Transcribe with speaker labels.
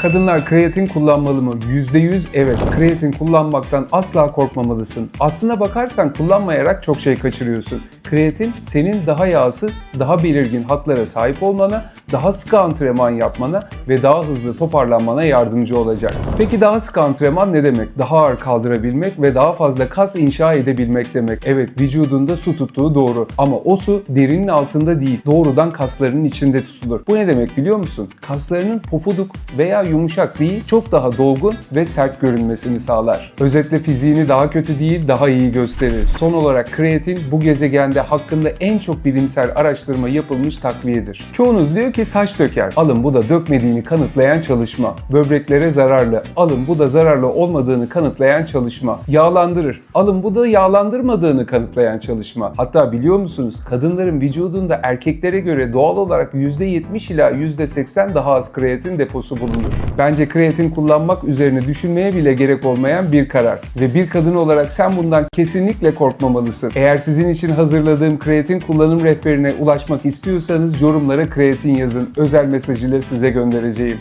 Speaker 1: Kadınlar kreatin kullanmalı mı? %100 evet. Kreatin kullanmaktan asla korkmamalısın. Aslına bakarsan kullanmayarak çok şey kaçırıyorsun. Kreatin senin daha yağsız, daha belirgin hatlara sahip olmana, daha sıkı antrenman yapmana ve daha hızlı toparlanmana yardımcı olacak. Peki daha sıkı antrenman ne demek? Daha ağır kaldırabilmek ve daha fazla kas inşa edebilmek demek. Evet vücudunda su tuttuğu doğru ama o su derinin altında değil, doğrudan kaslarının içinde tutulur. Bu ne demek biliyor musun? Kaslarının pofuduk veya yumuşak değil, çok daha dolgun ve sert görünmesini sağlar. Özetle fiziğini daha kötü değil, daha iyi gösterir. Son olarak kreatin bu gezegende hakkında en çok bilimsel araştırma yapılmış takviyedir. Çoğunuz diyor ki saç döker. Alın bu da dökmediğini kanıtlayan çalışma. Böbreklere zararlı. Alın bu da zararlı olmadığını kanıtlayan çalışma. Yağlandırır. Alın bu da yağlandırmadığını kanıtlayan çalışma. Hatta biliyor musunuz kadınların vücudunda erkeklere göre doğal olarak %70 ila %80 daha az kreatin deposu bulunur. Bence kreatin kullanmak üzerine düşünmeye bile gerek olmayan bir karar. Ve bir kadın olarak sen bundan kesinlikle korkmamalısın. Eğer sizin için hazırladığım kreatin kullanım rehberine ulaşmak istiyorsanız yorumlara kreatin yazın. Özel mesajıyla size göndereceğim.